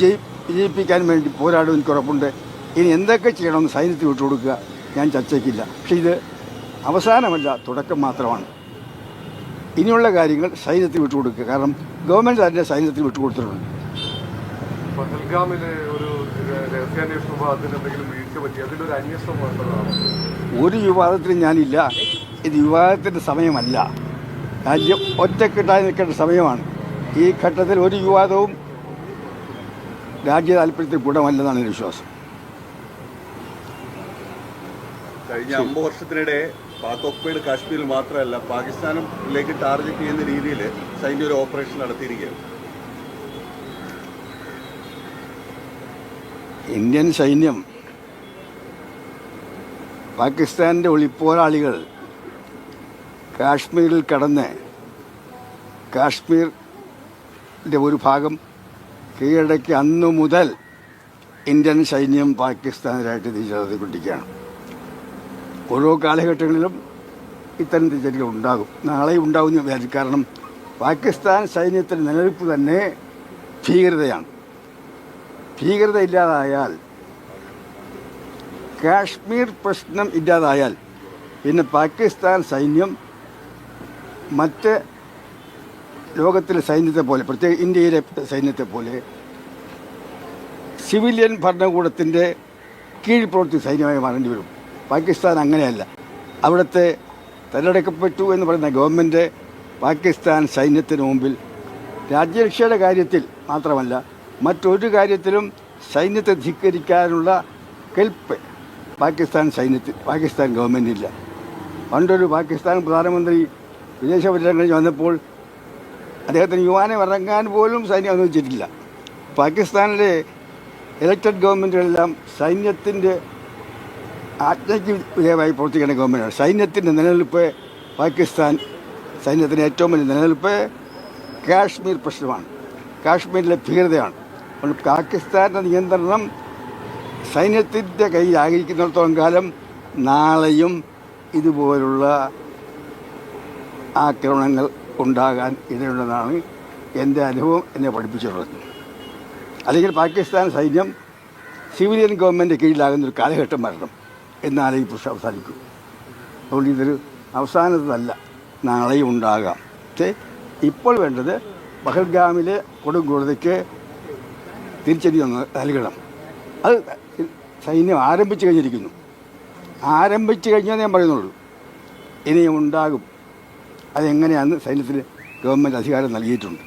ജയി- വിജയിപ്പിക്കാൻ വേണ്ടി പോരാടും എനിക്ക് ഉറപ്പുണ്ട്. ഇനി എന്തൊക്കെ ചെയ്യണമെന്ന് സൈന്യത്തിൽ വിട്ടുകൊടുക്കുക ഞാൻ ചർച്ചയ്ക്കില്ല. പക്ഷെ ഇത് അവസാനമല്ല തുടക്കം മാത്രമാണ്. ഇനിയുള്ള കാര്യങ്ങൾ സൈന്യത്തിൽ വിട്ടുകൊടുക്കുക കാരണം ഗവൺമെന്റ് തന്നെ സൈന്യത്തിൽ വിട്ടുകൊടുത്തിട്ടുണ്ട് ഒരു വിവാദത്തിനും ഞാനില്ല. ഇത് വിവാദത്തിന്റെ സമയമല്ല. രാജ്യം ഒറ്റക്കെട്ടായി നിൽക്കേണ്ട സമയമാണ്. ഈ ഘട്ടത്തിൽ ഒരു വിവാദവും രാജ്യ താല്പര്യത്തിൽ ഗുണമല്ലെന്നാണ് എന്റെ വിശ്വാസം. കഴിഞ്ഞ അമ്പത് വർഷത്തിനിടെ പാക് കാശ്മീരിൽ മാത്രമല്ല പാകിസ്ഥാനിലേക്ക് ടാർഗറ്റ് ചെയ്യുന്ന രീതിയിൽ സൈന്യം ഒരു ഓപ്പറേഷൻ നടത്തിയിരിക്കുകയാണ്. ഇന്ത്യൻ സൈന്യം പാകിസ്ഥാന്റെ ഒളിപ്പോരാളികൾ കാശ്മീരിൽ കടന്ന് കാശ്മീരിന്റെ ഒരു ഭാഗം കീഴടക്കി അന്നു മുതൽ ഇന്ത്യൻ സൈന്യം പാകിസ്ഥാനിലായിട്ട് തിരിച്ചറിഞ്ഞുകൊണ്ടിരിക്കുകയാണ് ഓരോ കാലഘട്ടങ്ങളിലും ഇത്തരം തിരിച്ചടികൾ ഉണ്ടാകും. നാളെയും ഉണ്ടാകും എന്ന് വിചാരിക്കും കാരണം പാകിസ്ഥാൻ സൈന്യത്തിന്റെ നിലനിൽപ്പ് തന്നെ ഭീകരതയാണ്. ഭീകരത ഇല്ലാതായാൽ കാശ്മീർ പ്രശ്നം ഇല്ലാതായാൽ പിന്നെ പാകിസ്ഥാൻ സൈന്യം മറ്റ് ലോകത്തിലെ സൈന്യത്തെ പോലെ പ്രത്യേക ഇന്ത്യയിലെ സൈന്യത്തെ പോലെ സിവിലിയൻ ഭരണകൂടത്തിന്റെ കീഴിൽ പ്രവർത്തി സൈന്യമായി മാറേണ്ടി വരും. പാകിസ്ഥാൻ അങ്ങനെയല്ല. അവിടുത്തെ തെരഞ്ഞെടുക്കപ്പെട്ടു എന്ന് പറയുന്ന ഗവൺമെന്റ് പാകിസ്ഥാൻ സൈന്യത്തിന് മുമ്പിൽ രാജ്യരക്ഷയുടെ കാര്യത്തിൽ മാത്രമല്ല മറ്റൊരു കാര്യത്തിലും സൈന്യത്തെ ധിക്കരിക്കാനുള്ള കെൽപ്പ് പാകിസ്ഥാൻ സൈന്യത്തിൽ പാകിസ്ഥാൻ ഗവൺമെന്റില്ല പണ്ടൊരു പാകിസ്ഥാൻ പ്രധാനമന്ത്രി വിദേശ പര്യടനം വന്നപ്പോൾ അദ്ദേഹത്തിന് യുവാനെ ഇറങ്ങാൻ പോലും സൈന്യം അനുവദിച്ചിട്ടില്ല. പാകിസ്ഥാനിലെ ഇലക്റ്റഡ് ഗവൺമെന്റുകളെല്ലാം സൈന്യത്തിന്റെ ആജ്ഞയ്ക്ക് വിധേയമായി പ്രവർത്തിക്കേണ്ട ഗവൺമെന്റാണ് സൈന്യത്തിന്റെ നിലനിൽപ്പ് പാകിസ്ഥാൻ സൈന്യത്തിന്റെ ഏറ്റവും വലിയ നിലനിൽപ്പ് കാശ്മീർ പ്രശ്നമാണ്. കാശ്മീരിലെ ഭീകരതയാണ്. അതുകൊണ്ട് പാകിസ്ഥാന്റെ നിയന്ത്രണം സൈന്യത്തിന്റെ കയ്യിലായിരിക്കുന്നിടത്തോളം കാലം നാളെയും ഇതുപോലുള്ള ആക്രമണങ്ങൾ ഉണ്ടാകാൻ ഇടയുണ്ടെന്നാണ് എന്റെ അനുഭവം എന്നെ പഠിപ്പിച്ചിട്ടുള്ളത്. അല്ലെങ്കിൽ പാകിസ്ഥാൻ സൈന്യം സിവിലിയൻ ഗവൺമെന്റ് കീഴിലാകുന്ന ഒരു കാലഘട്ടം വരണം എന്നാലേ ഈ പ്രശ്നം അവസാനിക്കൂ. അതുകൊണ്ട് ഇതൊരു അവസാനത്തല്ല നാളെയും ഉണ്ടാകാം. പക്ഷേ ഇപ്പോൾ വേണ്ടത് പഹൽഗാമിലെ കൊടുങ്കോടതിക്ക് തിരിച്ചടി നൽകണം. അത് സൈന്യം ആരംഭിച്ചു കഴിഞ്ഞിരിക്കുന്നു. ആരംഭിച്ചു കഴിഞ്ഞാൽ ഞാൻ പറയുന്നുള്ളൂ. ഇനിയും ഉണ്ടാകും. അതെങ്ങനെയാണെന്ന് സൈന്യത്തിന് ഗവൺമെന്റ് അധികാരം നൽകിയിട്ടുണ്ട്.